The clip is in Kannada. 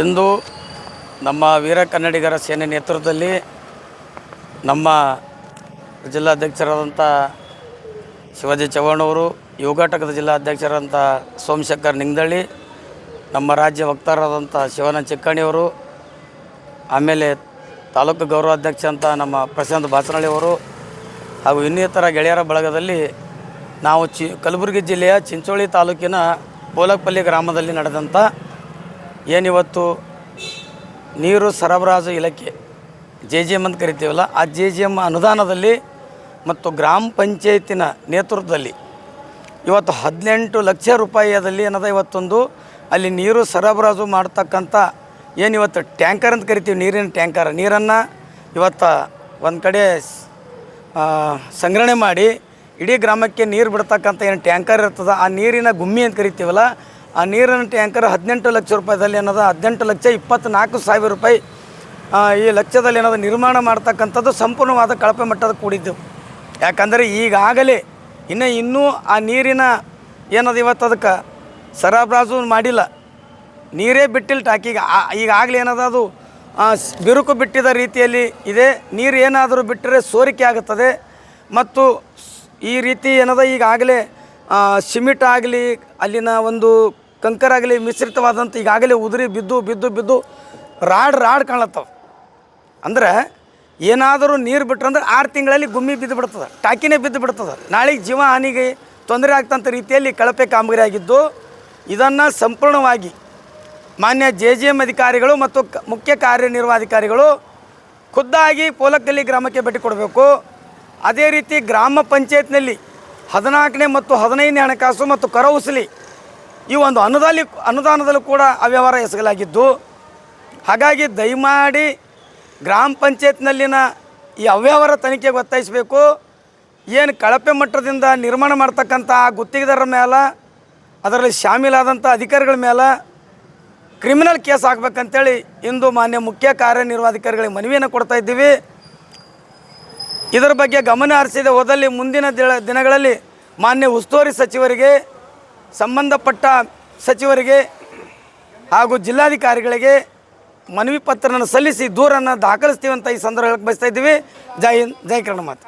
ಇಂದು ನಮ್ಮ ವೀರ ಕನ್ನಡಿಗರ ಸೇನೆ ನೇತೃತ್ವದಲ್ಲಿ ನಮ್ಮ ಜಿಲ್ಲಾಧ್ಯಕ್ಷರಾದಂಥ ಶಿವಾಜಿ ಚವ್ಹಾಣ್ ಅವರು ಘಟಕದ ಜಿಲ್ಲಾಧ್ಯಕ್ಷರಾದಂಥ ಸೋಮಶೇಖರ್ ನಿಂಗದಳ್ಳಿ, ನಮ್ಮ ರಾಜ್ಯ ವಕ್ತಾರರಾದಂಥ ಶಿವಾನಂದ ಚಿಕ್ಕಣಿಯವರು ಆಮೇಲೆ ತಾಲೂಕು ಗೌರವಾಧ್ಯಕ್ಷ ಅಂತ ನಮ್ಮ ಪ್ರಶಾಂತ್ ಅವರು ಹಾಗೂ ಇನ್ನಿತರ ಗೆಳೆಯರ ಬಳಗದಲ್ಲಿ ನಾವು ಚಿ, ಕಲಬುರಗಿ ಜಿಲ್ಲೆಯ ಚಿಂಚೋಳಿ ತಾಲೂಕಿನ ಪೋಲಕ್ಪಲ್ಲಿ ಗ್ರಾಮದಲ್ಲಿ ನಡೆದಂಥ ಏನಿವತ್ತು? ನೀರು ಸರಬರಾಜು ಇಲಾಖೆ ಜೆ ಜಿ ಎಂ ಅಂತ ಕರಿತೀವಲ್ಲ, ಆ ಜೆ ಜಿ ಎಂ ಅನುದಾನದಲ್ಲಿ ಮತ್ತು ಗ್ರಾಮ ಪಂಚಾಯತಿನ ನೇತೃತ್ವದಲ್ಲಿ ಇವತ್ತು ಹದಿನೆಂಟು ಲಕ್ಷ ರೂಪಾಯಿಯಲ್ಲಿ ಏನದ ಇವತ್ತೊಂದು? ಅಲ್ಲಿ ನೀರು ಸರಬರಾಜು ಮಾಡ್ತಕ್ಕಂಥ ಏನು ಇವತ್ತು ಟ್ಯಾಂಕರ್ ಅಂತ ಕರಿತೀವಿ, ನೀರಿನ ಟ್ಯಾಂಕರ್. ನೀರನ್ನು ಇವತ್ತು ಒಂದು ಕಡೆ ಸಂಗ್ರಹಣೆ ಮಾಡಿ ಇಡೀ ಗ್ರಾಮಕ್ಕೆ ನೀರು ಬಿಡ್ತಕ್ಕಂಥ ಏನು ಟ್ಯಾಂಕರ್ ಇರ್ತದೆ, ಆ ನೀರಿನ ಗುಮ್ಮಿ ಅಂತ ಕರಿತೀವಲ್ಲ ಆ ನೀರಿನ ಟ್ಯಾಂಕರ್ ಹದಿನೆಂಟು ಲಕ್ಷ ರೂಪಾಯಿದಲ್ಲಿ ಏನದ ಹದಿನೆಂಟು ಲಕ್ಷ ಇಪ್ಪತ್ತ್ನಾಲ್ಕು ಸಾವಿರ ರೂಪಾಯಿ ಈ ಲಕ್ಷದಲ್ಲಿ ಏನದ ನಿರ್ಮಾಣ ಮಾಡ್ತಕ್ಕಂಥದ್ದು ಸಂಪೂರ್ಣವಾದ ಕಳಪೆ ಮಟ್ಟದ ಕೂಡಿದ್ದೆವು ಯಾಕಂದರೆ ಈಗಾಗಲೇ ಇನ್ನು ಇನ್ನೂ ಆ ನೀರಿನ ಏನದು ಇವತ್ತು ಅದಕ್ಕೆ ಸರಬರಾಜು ಮಾಡಿಲ್ಲ. ನೀರೇ ಬಿಟ್ಟಿಲ್ಲ ಟಾಕಿಗೆ ಈಗಾಗಲೇ ಏನದ ಅದು ಬಿರುಕು ಬಿಟ್ಟಿದ ರೀತಿಯಲ್ಲಿ ಇದೆ. ನೀರು ಏನಾದರೂ ಬಿಟ್ಟರೆ ಸೋರಿಕೆ ಆಗುತ್ತದೆ. ಮತ್ತು ಈ ರೀತಿ ಏನದ ಈಗಾಗಲೇ ಸಿಮೆಂಟ್ ಆಗಲಿ, ಅಲ್ಲಿನ ಒಂದು ಕಂಕರ್ ಆಗಲಿ ಮಿಶ್ರಿತವಾದಂಥ ಈಗಾಗಲೇ ಉದುರಿ ಬಿದ್ದು ಬಿದ್ದು ಬಿದ್ದು ರಾಡ್ ರಾಡ್ ಕಾಣತ್ತವ. ಅಂದ್ರೆ ಏನಾದರೂ ನೀರು ಬಿಟ್ರಂದ್ರೆ ಆರು ತಿಂಗಳಲ್ಲಿ ಗುಮ್ಮಿ ಬಿದ್ದು ಬಿಡ್ತದೆ, ಟಾಕಿನೇ ಬಿದ್ದು ಬಿಡ್ತದೆ. ನಾಳೆಗೆ ಜೀವ ಹಾನಿಗೆ ತೊಂದರೆ ಆಗ್ತಂಥ ರೀತಿಯಲ್ಲಿ ಕಳಪೆ ಕಾಮಗಾರಿ ಆಗಿದ್ದು ಇದನ್ನು ಸಂಪೂರ್ಣವಾಗಿ ಮಾನ್ಯ ಜೆ ಜಿ ಎಂ ಅಧಿಕಾರಿಗಳು ಮತ್ತು ಮುಖ್ಯ ಕಾರ್ಯನಿರ್ವಹಾಧಿಕಾರಿಗಳು ಖುದ್ದಾಗಿ ಪೋಲಕ್ಕಲ್ಲಿ ಗ್ರಾಮಕ್ಕೆ ಭೇಟಿ ಕೊಡಬೇಕು. ಅದೇ ರೀತಿ ಗ್ರಾಮ ಪಂಚಾಯತ್ನಲ್ಲಿ ಹದಿನಾಲ್ಕನೇ ಮತ್ತು ಹದಿನೈದನೇ ಹಣಕಾಸು ಮತ್ತು ಕರವಸೂಲಿ ಈ ಒಂದು ಅನುದಾನಿ ಅನುದಾನದಲ್ಲೂ ಕೂಡ ಅವ್ಯವಹಾರ ಎಸಗಲಾಗಿದ್ದು, ಹಾಗಾಗಿ ದಯಮಾಡಿ ಗ್ರಾಮ ಪಂಚಾಯತ್ನಲ್ಲಿನ ಈ ಅವ್ಯವಹಾರ ತನಿಖೆಗೆ ಒತ್ತಾಯಿಸಬೇಕು. ಏನು ಕಳಪೆ ಮಟ್ಟದಿಂದ ನಿರ್ಮಾಣ ಮಾಡ್ತಕ್ಕಂಥ ಗುತ್ತಿಗೆದಾರರ ಮೇಲೆ ಅದರಲ್ಲಿ ಶಾಮೀಲಾದಂಥ ಅಧಿಕಾರಿಗಳ ಮೇಲೆ ಕ್ರಿಮಿನಲ್ ಕೇಸ್ ಹಾಕ್ಬೇಕಂತೇಳಿ ಇಂದು ಮಾನ್ಯ ಮುಖ್ಯ ಕಾರ್ಯನಿರ್ವಾಧಿಕಾರಿಗಳಿಗೆ ಮನವಿಯನ್ನು ಕೊಡ್ತಾ ಇದ್ದೀವಿ. ಇದರ ಬಗ್ಗೆ ಗಮನ ಹರಿಸಿದೆ ಹೋದಲ್ಲಿ ಮುಂದಿನ ದಿನಗಳಲ್ಲಿ ಮಾನ್ಯ ಉಸ್ತುವಾರಿ ಸಚಿವರಿಗೆ ಸಂಬಂಧಪಟ್ಟ ಸಚಿವರಿಗೆ ಹಾಗೂ ಜಿಲ್ಲಾಧಿಕಾರಿಗಳಿಗೆ ಮನವಿ ಪತ್ರನ ಸಲ್ಲಿಸಿ ದೂರನ್ನು ದಾಖಲಿಸ್ತೀವಿ ಅಂತ ಈ ಸಂದರ್ಭ ಹೇಳಕ್ಕೆ ಬಯಸ್ತಾ ಇದ್ದೀವಿ. ಜೈ ಹಿಂದ್, ಜೈ ಕನ್ನಡ ಮಾತು.